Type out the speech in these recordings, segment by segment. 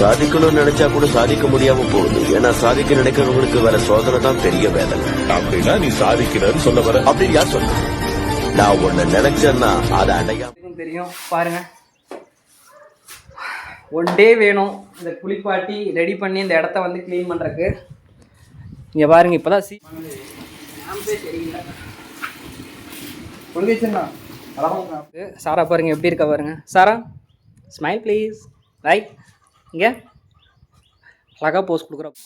சாதிக்கணும்னு நினைச்சா கூட சாதிக்க முடியாம போகுது. ஏன்னா சாதிக்க நினைக்கிறவங்களுக்கு வேற சோதனை தான் பெரிய வேதனை அப்படின்னா நீ சாதிக்கிறன்னு சொல்ல வர. அப்படின்னு யார் சொன்ன நான் ஒண்ணு நினைச்சேன்னா அதை அடையாம எல்லாருக்கும் தெரியும். பாருங்க. ஒன் டே வேணும். இந்த குளிப்பாட்டி ரெடி பண்ணி இந்த இடத்த வந்து க்ளீன் பண்ணுறக்கு இங்கே பாருங்க இப்போ தான் சி சரியில்லை சாரா பாருங்க எப்படி இருக்கா பாருங்க. சாரா ஸ்மைல் ப்ளீஸ் ரைட் இங்கே. அழகா போஸ் கொடுக்குறோம்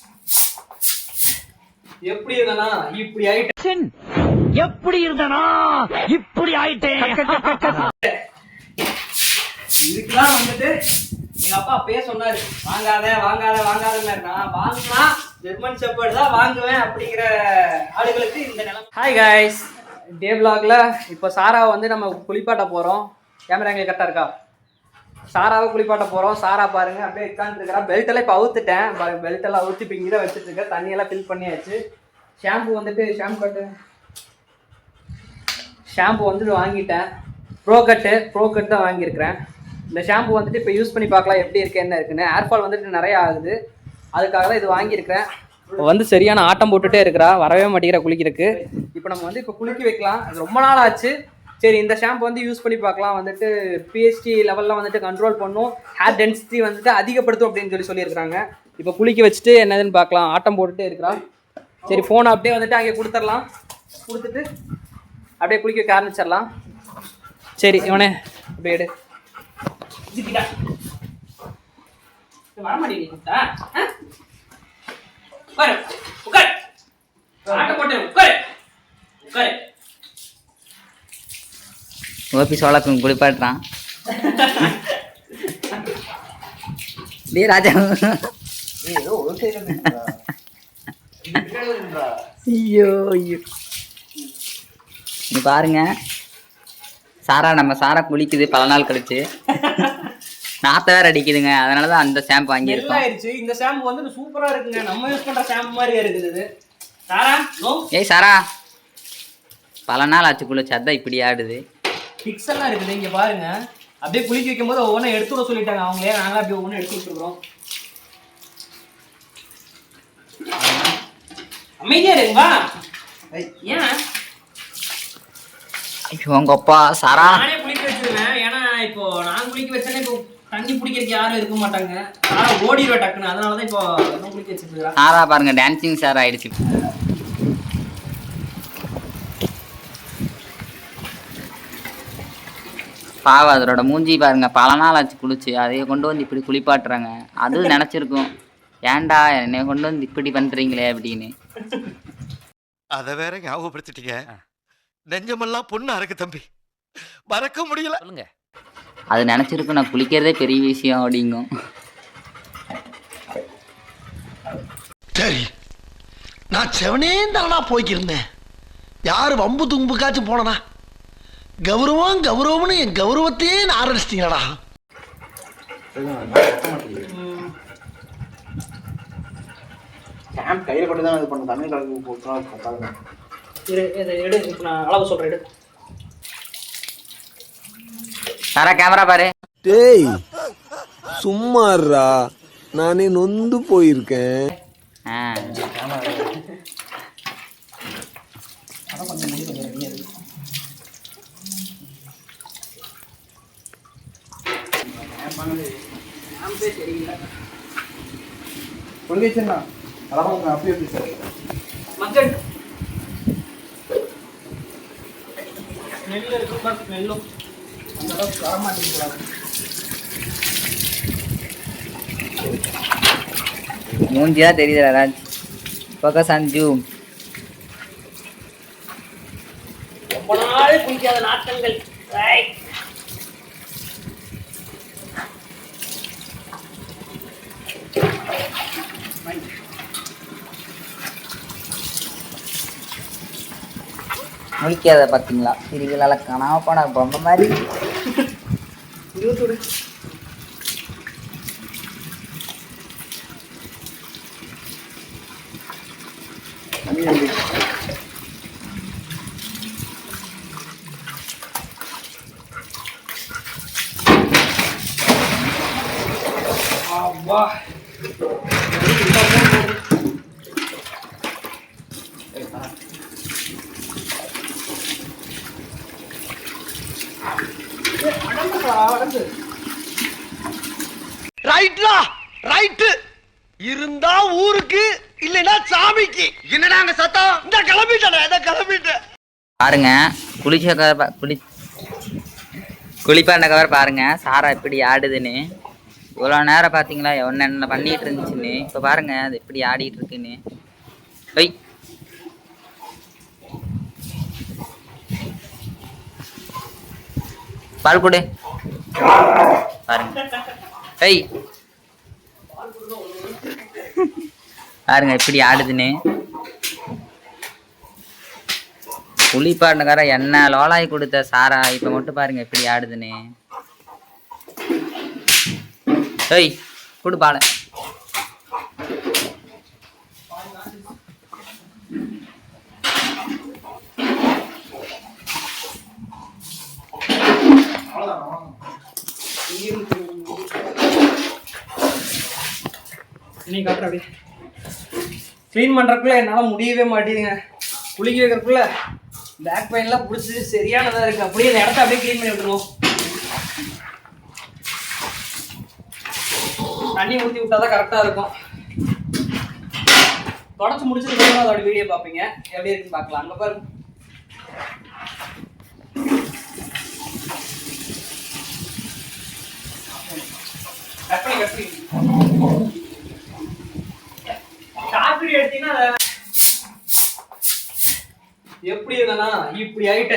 எப்படி இருந்தானா? இப்படி ஆயிட்டு எப்படி இருந்தனா? இப்படி ஆயிட்டேன். இதுக்கெல்லாம் வந்துட்டு எங்க அப்பா அப்பயே சொன்னாரு வாங்காத வாங்காத வாங்காதன்னாரு நான் வாங்கினா ஜெர்மன் ஷெப்பர்ட் தான் வாங்குவேன் அப்படிங்கிற ஆளுகளுக்கு இந்த நிலைமை. ஹாய் காய்ஸ் டே vlogல இப்போ சாராவை வந்து நம்ம குளிப்பாட்ட போகிறோம் கேமரா எங்களுக்கு கரெக்டாக இருக்கா? சாராவை குளிப்பாட்ட போகிறோம் சாரா பாருங்க. அப்படியே உட்காந்துருக்கிறா பெல்ட்டெல்லாம் இப்போ அவுத்துட்டேன். பெல்ட் பெல்ட்டெல்லாம் அவுத்து இப்போ இங்கே தான் வச்சுட்டு தண்ணியெல்லாம் ஃபில் பண்ணியாச்சு. ஷாம்பு வந்துட்டு ஷாம்பு கட்டு ஷாம்பு வந்துட்டு வாங்கிட்டேன். ப்ரோ கட்டு ப்ரோ கட் தான் வாங்கியிருக்கிறேன். இந்த ஷாம்பு வந்துட்டு இப்போ யூஸ் பண்ணி பார்க்கலாம் எப்படி இருக்கு என்ன இருக்குன்னு. ஏர்ஃபால் வந்துட்டு நிறைய ஆகுது. அதுக்காக தான் இது வாங்கியிருக்கிறேன். இப்போ வந்து சரியான ஆட்டம் போட்டுகிட்டே இருக்கிறா. வரவே மாட்டேங்கிற குளிக்கிறதுக்கு. இப்போ நம்ம வந்து இப்போ குளிக்க வைக்கலாம். அது ரொம்ப நாள் ஆச்சு. சரி இந்த ஷாம்பு வந்து யூஸ் பண்ணி பார்க்கலாம். வந்துட்டு பிஹெச்டி லெவலில் வந்துட்டு கண்ட்ரோல் பண்ணும். ஹேர் டென்சிட்டி வந்துட்டு அதிகப்படுத்தும் அப்படின்னு சொல்லி சொல்லியிருக்காங்க இப்போ குளிக்க வச்சுட்டு என்னதுன்னு பார்க்கலாம். ஆட்டம் போட்டுட்டே இருக்கிறான். சரி ஃபோனை அப்படியே வந்துட்டு அங்கே கொடுத்துடலாம். கொடுத்துட்டு அப்படியே குளிக்க வைக்க ஆரம்பிச்சிடலாம். சரி இவனே அப்படியே எடு. உட்காரு. உட்காரு. ஆட்டம் போட்டு உட்காரு. உட்காரு. ஓபி சோழப்பன் குளிப்பாட்டுறான். டேய் ராஜா. ஐயோ ஐயோ. நீ பாருங்க. சாரா நம்ம சாரா குளிக்குது பல நாள் கழிச்சு. நாத்த வேற அடிக்குதுங்க. அதனால தான் அந்த ஷாம்பு வாங்கியிருக்கோம். இந்த ஷாம்பு வந்து சூப்பரா இருக்குங்க. நம்ம யூஸ் பண்ற ஷாம்பு மாதிரி இருக்குது சாரா நோ. ஏய் சாரா. பல நாள் ஆச்சு குளிச்சு அதான் இப்படி ஆடுது. பிக்ஸ் எல்லாம் இருக்குது. இங்க பாருங்க. அப்படியே குளிக்க வைக்கும் போது ஒவ்வொன்றும் எடுத்து விட சொல்லிட்டாங்க. அவங்களே நாங்க அப்படியே ஒவ்வொன்றும் எடுத்து விட்டுருக்கோம் அமைதியா இருக்குவா ஏன்? ஐயோ உங்க அப்பா சாரா. நானே குளிக்க வச்சிருவேன் ஏன்னா இப்போ நான் குளிக்க வச்சேன்னா இப்போ தண்ணி பிடிக்கிறதுக்கு யாரும் இருக்க மாட்டாங்க. ஆனா ஓடிடுவேன் டக்குன்னு. அதனால தான் இப்போ இன்னும் குளிக்க வச்சுட்டு இருக்கேன் சாரா பாருங்க டான்சிங் சார் ஆயிடுச்சு. பாவம் அதோட மூஞ்சி பாருங்க பல நாள் ஆச்சு குளிச்சு. அதைய கொண்டு வந்து இப்படி குளிப்பாட்டுறாங்க. அதுவும் நினைச்சிருக்கும். ஏன்டா என்னை கொண்டு வந்து இப்படி பண்றீங்களே அப்படின்னு. அத வேற ஞாபகப்படுத்திட்டீங்க. நெஞ்சமெல்லாம் பொண்ணு அறக்கு தம்பி. மறக்க முடியல. சொல்லுங்க. அது நினைச்சிருக்கும். நான் குளிக்கிறதே பெரிய விஷயம் அப்படிங்கும். சரி. நான் செவனே தானா போய்க்கிருந்தேன். யாரு வம்பு தும்புக்காச்சும் போனனா? கௌரவம் கௌரவம்னு என் கௌரவத்தையே நான் ஆரம்பிச்சிட்டீங்களா கேம்ப் கையில் கொண்டு தான் இது பண்ண தண்ணி கலந்து போட்டுனா பாருங்க இரு இதை எடு இப்போ நான் அளவு சொல்றேன் எடு. சாரா கேமரா பாரு. டேய் சும்மாறா நானே நொந்து போயிருக்கேன். ஆ. கொண்டு வச்சுண்ணா அழகாக அப்படியே எப்படி சார் மக்கள் ஸ்மெல் இருக்கு ஸ்மெல்லும் அந்த அளவுக்கு வர மாட்டேங்குது மூஞ்சி தான் தெரியுது ராஜ். ஃபோக்கஸ் ஆன் ஜூம் ரொம்ப நாள் குளிக்காத நாட்டங்கள். முழிக்காத பார்த்தீங்களா இதுகளால காணாம போன பொம்மை மாதிரி. இருபத்தொரு அப்பா ரைட்லா ரைட்டு. இருந்தா ஊருக்கு இல்லைன்னா சாமிக்கு. என்னடா அங்க சத்தம்? இந்த கிளம்பிட்டேன் இதை கிளம்பிட்டேன். பாருங்க குளிச்ச கவர் பா- குளி குளிப்பாண்ட கவர் பாருங்க சாரா எப்படி ஆடுதுன்னு. இவ்வளோ நேரம் பார்த்தீங்களா ஒன்று என்ன பண்ணிட்டு இருந்துச்சுன்னு. இப்போ பாருங்க அது எப்படி ஆடிட்டு இருக்குன்னு. ஒய் பால் கொடு. பாருங்க. ஐய் பாருங்க இப்படி ஆடுதுன்னு. குளிப்பாட்டுக்கார என்ன லோலாய் கொடுத்த சாரா? இப்ப மட்டும் பாருங்க எப்படி ஆடுதுன்னு. ஏய் குடு பாலை. நீ காட்டுற அப்படியே. க்ளீன் பண்ணுறக்குள்ள என்னால் முடியவே மாட்டேதுங்க குளிக்க வைக்கிறக்குள்ள பேக் பெயின்லாம் பிடிச்சி சரியானதாக இருக்குது அப்படியே இந்த இடத்த அப்படியே க்ளீன் பண்ணி விட்டுருவோம். தண்ணி ஊற்றி விட்டால் தான் கரெக்டாக இருக்கும். தொடச்சி முடிச்சதுக்கப்புறம் அதோட வீடியோ பார்ப்பீங்க. எப்படி இருக்குன்னு பார்க்கலாம். அங்கே பாருங்க. கட் பண்ணி கட் பண்ணி காப்பீடு எப்படி இருந்தனா இப்படி ஆயிட்ட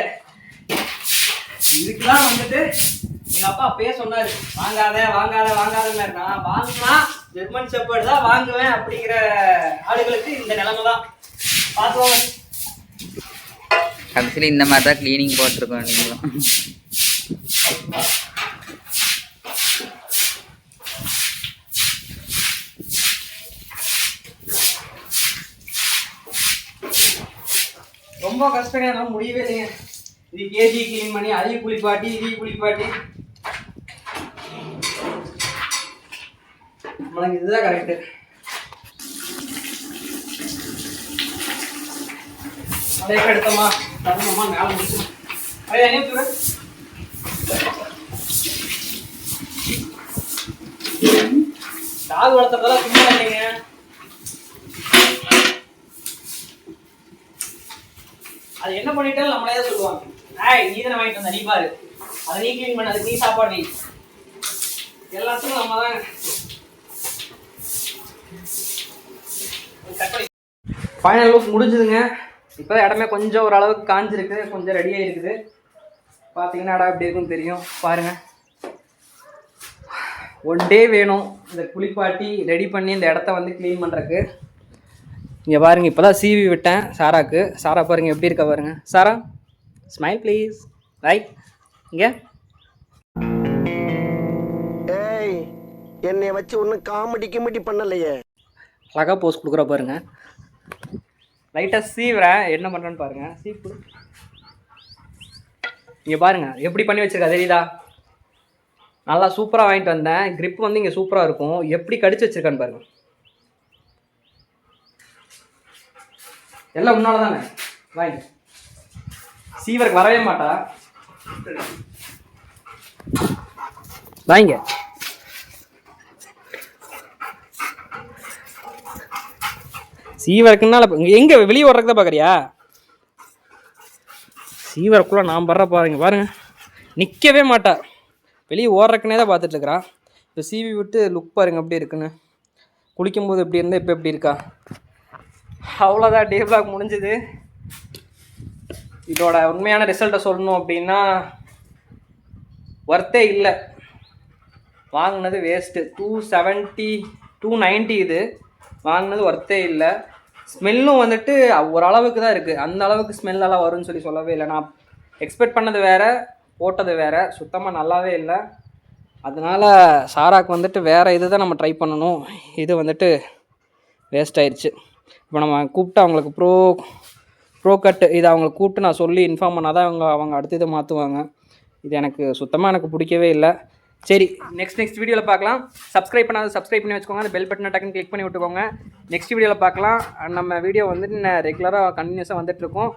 இதுக்கெல்லாம் வந்துட்டு எங்க அப்பா அப்பயே சொன்னாரு வாங்காத வாங்காத வாங்காத நான் வாங்கினா ஜெர்மன் செப்பர்டு தான் வாங்குவேன் அப்படிங்கிற ஆளுகளுக்கு இந்த நிலைமை தான். பார்த்துவாங்க கடைசியில் இந்த மாதிரி தான் க்ளீனிங் போட்டிருக்கோம் நீங்களும். ரொம்ப கஷ்டங்க என்னால முடியவே இல்லைங்க. இது கேஜி க்ளீன் பண்ணி அதையும் குளிப்பாட்டி இதையும் குளிப்பாட்டி. நம்மளுக்கு இதுதான் கரெக்டு அதே எடுத்தோமா? தரணுமா மேலே முடிச்சு. அதே அனுப்பி டாக் வளர்த்துறதெல்லாம் சும்மா இல்லைங்க அது என்ன பண்ணிட்டாலும் நம்மளே தான் சொல்லுவாங்க. ஏய் நீ தானே வாங்கிட்டு வந்த நீ பாரு. அதை நீ க்ளீன் பண்ண அதுக்கு நீ சாப்பாடு நீ எல்லாத்துக்கும் நம்ம தான். ஃபைனல் லுக் முடிஞ்சுதுங்க. இப்போ இடமே கொஞ்சம் ஓரளவுக்கு காஞ்சிருக்கு கொஞ்சம் ரெடி ஆகிருக்குது பார்த்தீங்கன்னா இடம் எப்படி இருக்குன்னு தெரியும். பாருங்கள் ஒன் டே வேணும். இந்த குளிப்பாட்டி ரெடி பண்ணி இந்த இடத்த வந்து க்ளீன் பண்ணுறக்கு இங்கே பாருங்க இப்போ தான் சீவி விட்டேன் சாராக்கு. சாரா பாருங்க எப்படி இருக்கா பாருங்க. சாரா ஸ்மைல் ப்ளீஸ் ரைட் இங்கே. ஏய் என்னைய வச்சு ஒன்னும் காமெடி கிமெடி பண்ணலையே. அழகாக போஸ் கொடுக்குற பாருங்க. லைட்டாக சீவுறேன் என்ன பண்ணுறேன்னு பாருங்க. சீவ் கொடு. இங்கே பாருங்க எப்படி பண்ணி வச்சிருக்கா தெரியுதா? நல்லா சூப்பராக வாங்கிட்டு வந்தேன். Grip வந்து இங்கே சூப்பராக இருக்கும். எப்படி கடிச்சு வச்சிருக்கான்னு பாருங்க. எல்லாம் முன்னால தானே? வாங்கி. சீவருக்கு வரவே மாட்டா. வாங்க. சீவருக்குனால எங்க வெளியே ஓடுறதுக்கு தான் பார்க்குறியா சீவருக்குள்ள நான் படுற பாருங்க பாருங்க. நிற்கவே மாட்டா. வெளியே ஓடுறக்குனே தான் பார்த்துட்டு இப்போ சீவி விட்டு லுக் பாருங்க எப்படி இருக்குன்னு. குளிக்கும்போது எப்படி இருந்தால் இப்போ எப்படி இருக்கா? அவ்வளோதான் டே பிளாக் முடிஞ்சுது. இதோட உண்மையான ரிசல்ட்டை சொல்லணும் அப்படின்னா ஒர்த்தே இல்லை. வாங்கினது waste two seventy two ninety இது. வாங்கினது ஒர்த்தே இல்லை. ஸ்மெல்லும் வந்துட்டு ஓரளவுக்கு தான் இருக்குது அந்த அளவுக்கு ஸ்மெல்லெல்லாம் வரும்னு சொல்லி சொல்லவே இல்லை. நான் எக்ஸ்பெக்ட் பண்ணது வேறு போட்டது வேறு. சுத்தமாக நல்லாவே இல்லை. அதனால் சாராக்கு வந்துட்டு வேறு இது தான் நம்ம ட்ரை பண்ணணும். இது வந்துட்டு வேஸ்ட் ஆயிடுச்சு இப்போ நம்ம கூப்பிட்டு அவங்களுக்கு ப்ரோ ப்ரோ கட்டு இதை அவங்களுக்கு கூப்பிட்டு நான் சொல்லி இன்ஃபார்ம் பண்ணால் தான் அவங்க அவங்க அடுத்த இதை மாற்றுவாங்க இது எனக்கு சுத்தமாக எனக்கு பிடிக்கவே இல்லை. சரி நெக்ஸ்ட் நெக்ஸ்ட் வீடியோவில் பார்க்கலாம். சப்ஸ்கிரைப் பண்ணாத சப்ஸ்கிரைப் பண்ணி வச்சுக்கோங்க. அந்த பெல் பட்டனை டக்குன்னு கிளிக் பண்ணி விட்டுக்கோங்க. நெக்ஸ்ட் வீடியோவில் பார்க்கலாம். நம்ம வீடியோ வந்துட்டு ரெகுலராக கண்டினியூஸாக வந்துட்டுருக்கோம்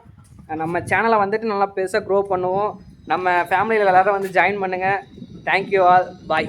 நம்ம சேனலை வந்துட்டு நல்லா பெருசாக க்ரோ பண்ணுவோம். நம்ம ஃபேமிலியில் எல்லோரும் வந்து ஜாயின் பண்ணுங்கள் தேங்க்யூ ஆல் பாய்